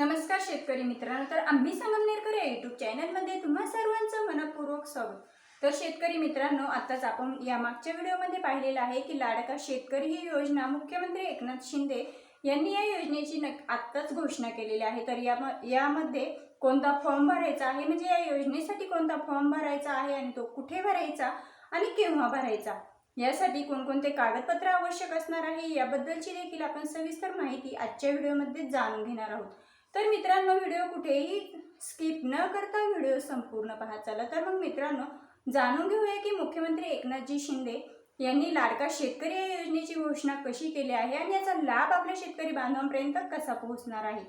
नमस्कार शेतकरी मित्रांनो तर आम्ही संगमनेरकर या युट्यूब चॅनलमध्ये तुम्हा सर्वांचं मनपूर्वक स्वागत. तर शेतकरी मित्रांनो आत्ताच आपण या मागच्या व्हिडिओमध्ये पाहिलेलं आहे की लाडका शेतकरी ही योजना मुख्यमंत्री एकनाथ शिंदे यांनी या योजनेची नक आत्ताच घोषणा केलेली आहे. तर या यामध्ये कोणता फॉर्म भरायचा आहे? म्हणजे या योजनेसाठी कोणता फॉर्म भरायचा आहे आणि तो कुठे भरायचा आणि केव्हा भरायचा? यासाठी कोणकोणते कागदपत्र आवश्यक असणार आहे? याबद्दलची देखील आपण सविस्तर माहिती आजच्या व्हिडिओमध्ये जाणून घेणार आहोत. तर मित्रांनो व्हिडिओ कुठेही स्किप न करता व्हिडिओ संपूर्ण पाहत चाला. तर मग मित्रांनो जाणून घेऊया की मुख्यमंत्री एकनाथजी शिंदे यांनी लाडका शेतकरी या योजनेची घोषणा कशी केली आहे आणि याचा लाभ आपल्या शेतकरी बांधवांपर्यंत कसा पोहोचणार आहे?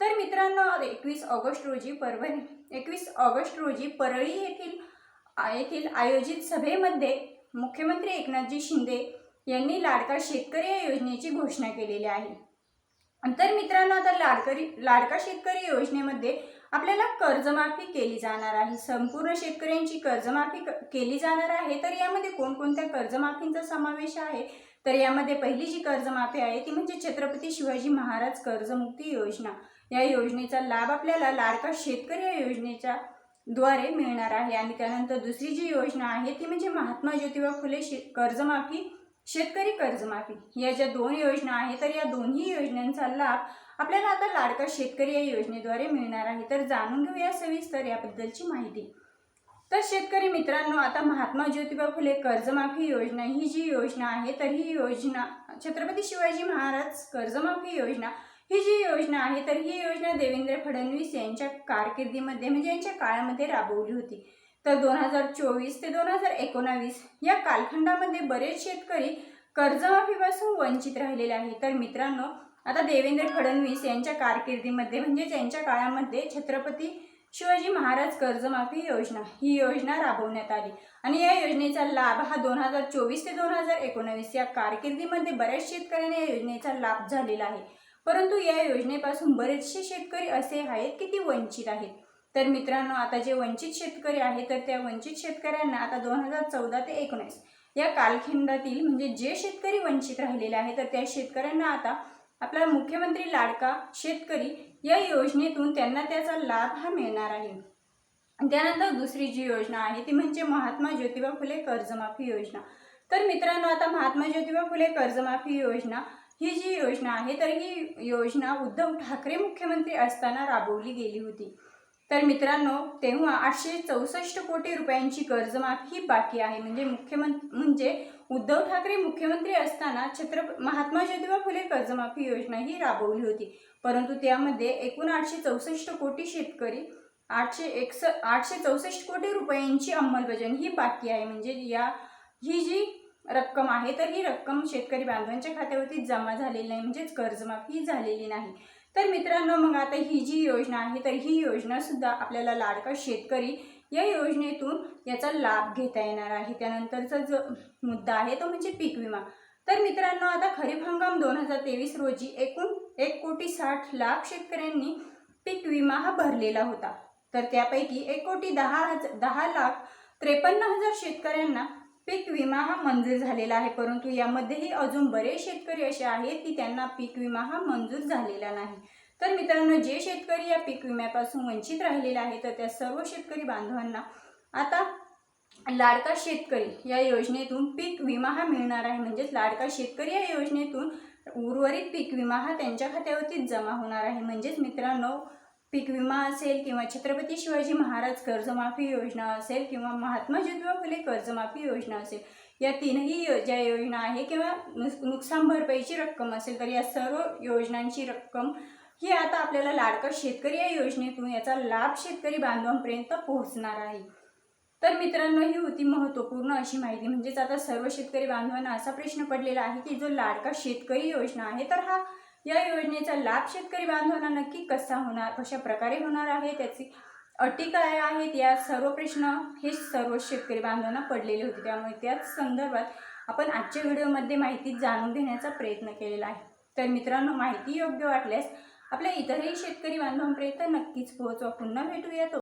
तर मित्रांनो एकवीस ऑगस्ट रोजी परभणी एकवीस ऑगस्ट रोजी परळी येथील येथील आयोजित सभेमध्ये मुख्यमंत्री एकनाथजी शिंदे यांनी लाडका शेतकरी या योजनेची घोषणा केलेली आहे. तर मित्रांनो आता लाडकरी लाडका शेतकरी योजनेमध्ये आपल्याला कर्जमाफी केली जाणार आहे. संपूर्ण शेतकऱ्यांची कर्जमाफी क- केली जाणार आहे. तर यामध्ये कोणकोणत्या कर्जमाफींचा समावेश आहे? तर यामध्ये पहिली जी कर्जमाफी आहे ती म्हणजे छत्रपती शिवाजी महाराज कर्जमुक्ती योजना. या योजनेचा लाभ आपल्याला लाडका शेतकरी या योजनेच्या द्वारे मिळणार आहे. आणि त्यानंतर दुसरी जी योजना आहे ती म्हणजे महात्मा ज्योतिबा फुले शे कर्जमाफी शेतकरी कर्जमाफी. या ज्या दोन योजना आहेत तर या दोन्ही योजनांचा लाभ आपल्याला आता लाडका शेतकरी या योजनेद्वारे मिळणार आहे. तर जाणून घेऊया सविस्तर याबद्दलची माहिती. तर शेतकरी मित्रांनो आता महात्मा ज्योतिबा फुले कर्जमाफी योजना ही जी योजना आहे तर ही योजना छत्रपती शिवाजी महाराज कर्जमाफी योजना ही जी योजना आहे तर ही योजना देवेंद्र फडणवीस यांच्या कारकिर्दीमध्ये म्हणजे यांच्या काळामध्ये राबवली होती. तर दोन हजार चोवीस ते दोन हजार एकोणावीस या कालखंडामध्ये बरेच शेतकरी कर्जमाफीपासून वंचित राहिलेले आहे तर मित्रांनो आता देवेंद्र फडणवीस यांच्या कारकिर्दीमध्ये म्हणजेच यांच्या काळामध्ये छत्रपती शिवाजी महाराज कर्जमाफी योजना ही योजना राबवण्यात आली. आणि या योजनेचा लाभ हा दोन हजार चोवीस ते दोन हजार एकोणावीस या कारकिर्दीमध्ये बऱ्याच शेतकऱ्यांना या योजनेचा लाभ झालेला आहे. परंतु या योजनेपासून बरेचसे शेतकरी असे आहेत की ती वंचित आहेत. तर मित्रांनो आता जे वंचित शेतकरी आहेत तर त्या वंचित शेतकऱ्यांना आता दोन हजार चौदा ते एकोणीस या कालखंडातील म्हणजे जे शेतकरी वंचित राहिलेले आहेत तर त्या शेतकऱ्यांना आता आपला मुख्यमंत्री लाडका शेतकरी या योजनेतून त्यांना त्याचा लाभ हा मिळणार आहे. त्यानंतर दुसरी जी योजना आहे ती म्हणजे महात्मा ज्योतिबा फुले कर्जमाफी योजना. तर मित्रांनो आता महात्मा ज्योतिबा फुले कर्जमाफी योजना ही जी योजना आहे तर ही योजना उद्धव ठाकरे मुख्यमंत्री असताना राबवली गेली होती. तर मित्रांनो तेव्हा आठशे चौसष्ट कोटी रुपयांची कर्जमाफी ही बाकी आहे. म्हणजे मुख्यमंत्री म्हणजे उद्धव ठाकरे मुख्यमंत्री असताना छत्र महात्मा ज्योतिबा फुले कर्जमाफी योजना ही राबवली होती. परंतु त्यामध्ये एकूण आठशे चौसष्ट कोटी शेतकरी आठशे एकस आठशे चौसष्ट कोटी रुपयांची अंमलबजावणी ही बाकी आहे. म्हणजे या ही जी रक्कम आहे तर ही रक्कम शेतकरी बांधवांच्या खात्यावरती जमा झालेली नाही. म्हणजेच कर्जमाफी झालेली नाही. तर मित्रांनो मग आता ही जी योजना आहे तर ही योजनासुद्धा आपल्याला लाडका शेतकरी या योजनेतून याचा लाभ घेता येणार आहे. त्यानंतरचा जो मुद्दा आहे तो म्हणजे पीक विमा. तर मित्रांनो आता खरीप हंगाम दोन हजार तेवीस रोजी एकूण एक कोटी साठ लाख शेतकऱ्यांनी पीक विमा हा भरलेला होता. तर त्यापैकी एक कोटी दहा हजार दहा लाख त्रेपन्न हजार शेतकऱ्यांना पीक विमा हा मंजूर झालेला आहे. परंतु यामध्येही अजून बरेच शेतकरी असे आहेत की त्यांना पीक विमा हा मंजूर झालेला नाही. तर मित्रांनो जे शेतकरी या पीक विम्यापासून वंचित राहिलेले आहेत तर त्या सर्व शेतकरी बांधवांना आता लाडका शेतकरी या योजनेतून पीक विमा हा मिळणार आहे. म्हणजेच लाडका शेतकरी या योजनेतून उर्वरित पीक विमा हा त्यांच्या खात्यावरतीच जमा होणार आहे. म्हणजेच मित्रांनो पीक विमा असेल किंवा छत्रपती शिवाजी महाराज कर्जमाफी योजना असेल किंवा महात्मा ज्योतिबा फुले कर्जमाफी योजना असेल या तीनही यो ज्या योजना आहे किंवा नुस नुकसान भरपाईची रक्कम असेल तर या सर्व योजनांची रक्कम ही आता आपल्याला लाडका शेतकरी या योजनेतून याचा लाभ शेतकरी बांधवांपर्यंत पोहोचणार आहे. तर मित्रांनो ही होती महत्त्वपूर्ण अशी माहिती. म्हणजेच आता सर्व शेतकरी बांधवांना असा प्रश्न पडलेला आहे की जो लाडका शेतकरी योजना आहे तर हा या योजनेचा लाभ शेतकरी बांधवांना नक्की कसा होणार कशा प्रकारे होणार आहे त्याची अटी काय आहेत या सर्व प्रश्न हे सर्व शेतकरी बांधवांना पडलेले होते. त्यामुळे त्याच संदर्भात आपण आजच्या व्हिडिओमध्ये माहिती जाणून घेण्याचा प्रयत्न केलेला आहे. तर मित्रांनो माहिती योग्य वाटल्यास आपल्या इतरही शेतकरी बांधवांपर्यंत नक्कीच पोहोचवा. पुन्हा भेटूया तो